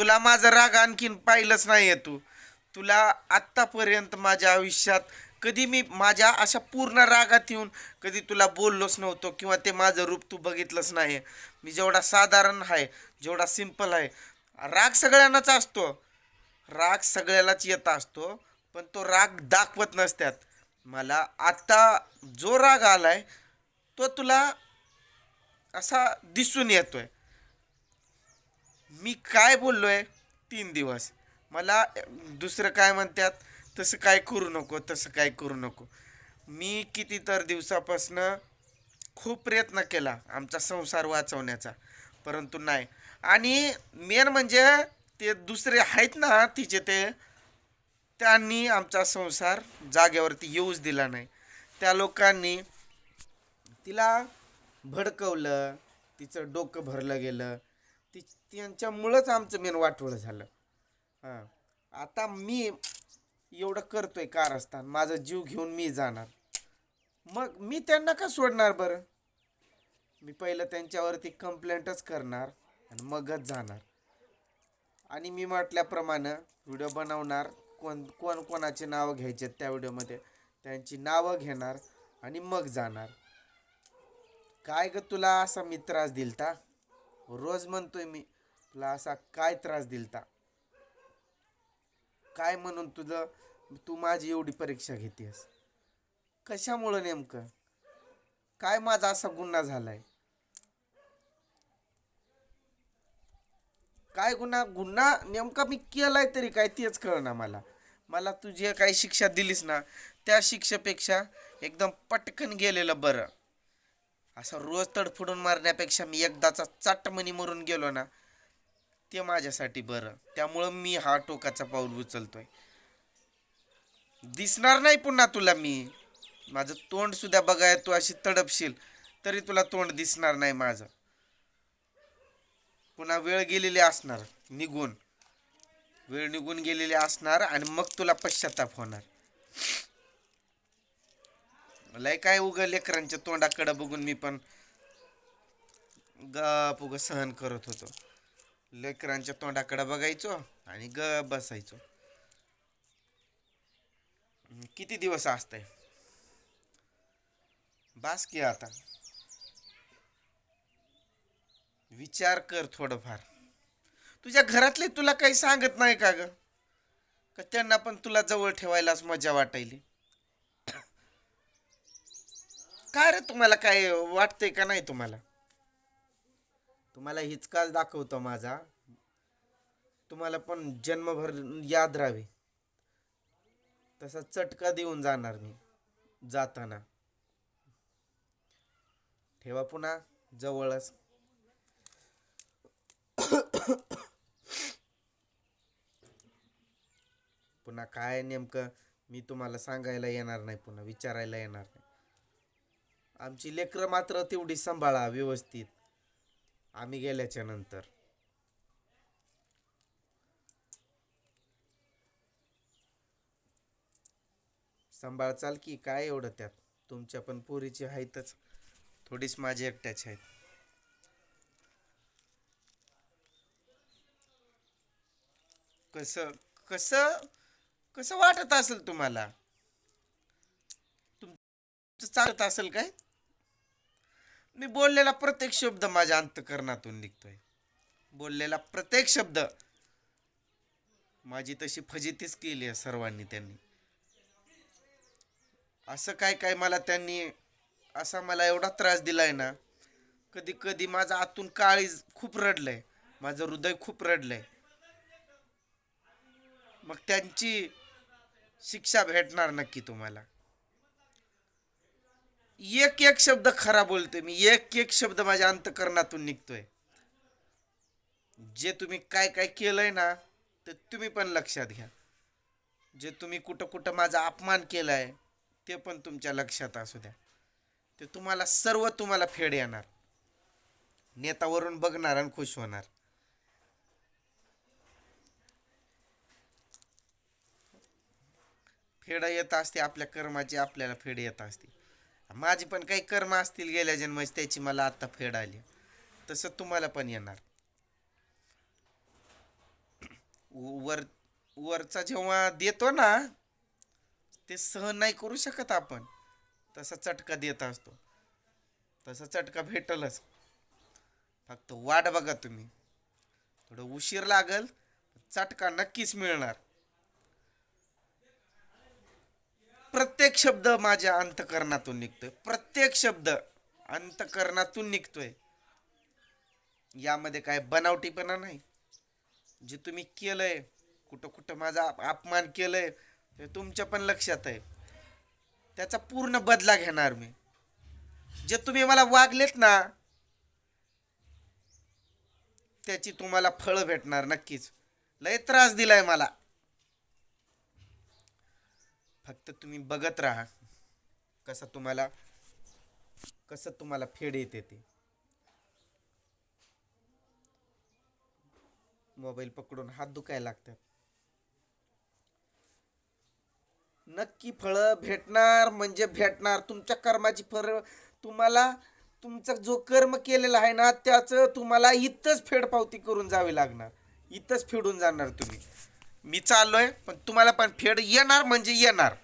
तुला माझा राग आणखीन पाहिलंच नाही आहे तू. तुला आत्तापर्यंत माझ्या आयुष्यात कधी मी माझ्या अशा पूर्ण रागात येऊन कधी तुला बोललोच नव्हतो किंवा ते माझं रूप तू बघितलंच नाही मी जेवढा साधारण आहे जेवढा सिंपल आहे राग सगळ्यांनाच असतो. राग सगळ्यालाच येत असतो पण तो राग दाखवत नसतात मला आत्ता जो राग आला आहे तो तुला असा दिसून येतो आहे मी काय बोललो आहे तीन दिवस. मला दुसरं काय म्हणतात तसं काय करू नको तसं काय करू नको. मी किती तर दिवसापासनं खूप प्रयत्न केला आमचा संसार वाचवण्याचा परंतु नाही. आणि मेन म्हणजे ते दुसरे आहेत ना तिचे ते त्यांनी आमचा संसार जागेवरती येऊच दिला नाही. त्या लोकांनी तिला भडकवलं तिचं डोकं भरलं गेलं ती त्यांच्यामुळंच आमचं मेन वाटोळं झालं. हां. आता मी एवढं करतोय कारस्थान. माझा जीव घेऊन मी जाणार. मग मी त्यांना का सोडणार बरं? मी पहिलं त्यांच्यावरती कंप्लेंटच करणार आणि मगच जाणार. आणि मी म्हटल्याप्रमाणे व्हिडिओ बनवणार. कोण कोण कोणाचे नावं घ्यायचे त्या व्हिडिओमध्ये त्यांची नावं घेणार आणि मग जाणार. काय ग तुला असा मी त्रास दिलता? रोज म्हणतोय मी तुला असा काय त्रास दिलता? काय म्हणून तुझं तू माझी एवढी परीक्षा घेतेस? कशामुळं नेमकं? काय माझा असा गुन्हा झालाय? काय गुन्हा गुन्हा नेमका मी केलाय तरी काय तेच कळना मला. मला तू जे काही शिक्षा दिलीस ना त्या शिक्षेपेक्षा एकदम पटकन गेलेलं बरं. असं रोज तडफडून मारण्यापेक्षा मी एकदाचा चाटमणी मरून गेलो ना ते माझ्यासाठी बरं. त्यामुळं मी हा टोकाचा पाऊल उचलतोय. दिसणार नाही पुन्हा तुला मी. माझं तोंड सुद्धा बघाय तू अशी तडपशील तरी तुला तोंड दिसणार नाही माझं. पुन्हा वेळ गेलेली असणार निघून. वेळ निघून गेलेली असणार आणि मग तुला पश्चाताप होणार. लय काय उग लेकरांच्या तोंडाकडं बघून मी पण गप उग सहन करत होतो. लेकरांच्या तोंडाकडं बघायचो आणि ग बसायचो. किती दिवस असतंय? बास की आता. विचार कर थोडंफार. तुझ्या घरातले तुला काही सांगत नाही का ग? का त्यांना पण तुला जवळ ठेवायलाच मजा वाटायली? काय रे तुम्हाला काय वाटतंय का नाही तुम्हाला? तुम्हाला हिचकाच दाखवतो माझा. तुम्हाला पण जन्मभर याद राहावी. तसा चटका देऊन जाणार मी जाताना. ठेवा पुन्हा जवळच. पुन्हा काय नेमकं मी तुम्हाला सांगायला येणार नाही पुन्हा विचारायला येणार नाही. आमची लेकरं मात्र तेवढी सांभाळा व्यवस्थित. आम्ही गेल्याच्यानंतर. सांभाळ चाल की काय एवढं त्यात? तुमच्या पण पोरीची आहेतच थोडीच माझी एकट्याची आहेत कसं कसं कसं वाटत असेल तुम्हाला? तुमचं चालत असेल काय? मी बोललेला प्रत्येक शब्द माझ्या अंतकरणातून निघतोय. बोललेला प्रत्येक शब्द माझी तशी फजितीच केली आहे सर्वांनी त्यांनी. असं काय काय मला त्यांनी असा मला एवढा त्रास दिलाय ना कधी कधी माझं आतून काळीज खूप रडलंय माझं हृदय खूप रडलंय. मग त्यांची शिक्षा भेटणार नक्की तुम्हाला. एक एक शब्द खरा बोलतोय मी. एक एक शब्द माझ्या अंतकरणातून निघतोय. जे तुम्ही काय काय केलंय ना ते तुम्ही पण लक्षात घ्या. जे तुम्ही कुठं कुठं माझा अपमान केलाय ते पण तुमच्या लक्षात असू द्या. ते तुम्हाला सर्व तुम्हाला फेड येणार. नेतावरून बघणार आणि खुश होणार. फेड येत असते आपल्या कर्माची आपल्याला फेड येत असते. माझी पण काही कर्म असतील गेल्या जन्माची त्याची मला आत्ता फेड आली. तसं तुम्हाला पण येणार. वर वरचा जेव्हा देतो ना ते सहन नाही करू शकत आपण. तसा चटका देत असतो. तसा चटका भेटलच. फक्त वाट बघा तुम्ही. थोडं उशीर लागल चटका नक्कीच मिळणार. प्रत्येक शब्द माझ्या अंतकरणातून निघतोय. प्रत्येक शब्द अंतकरणातून निघतोय. यामध्ये काय बनावटीपणा नाही. जे तुम्ही केलंय कुठं कुठं माझा अपमान केलंय ते तुमच्या पण लक्षात आहे. त्याचा पूर्ण बदला घेणार मी. जे तुम्ही मला वागलेत ना त्याची तुम्हाला फळं भेटणार नक्कीच. लय त्रास दिलाय मला. फक्त तुम्ही बघत राहा कसं तुम्हाला कसं तुम्हाला फेड येते ते. मोबाईल पकडून हात दुखायला लागतात. नक्की फळं भेटणार म्हणजे भेटणार. तुमच्या कर्माची फळ तुम्हाला तुमचा जो कर्म केलेला आहे ना त्याचं तुम्हाला इथंच फेडपावती करून जावी लागणार. इथंच फेडून जाणार तुम्ही. मी चाललो आहे पण तुम्हाला पण फेड येणार म्हणजे येणार.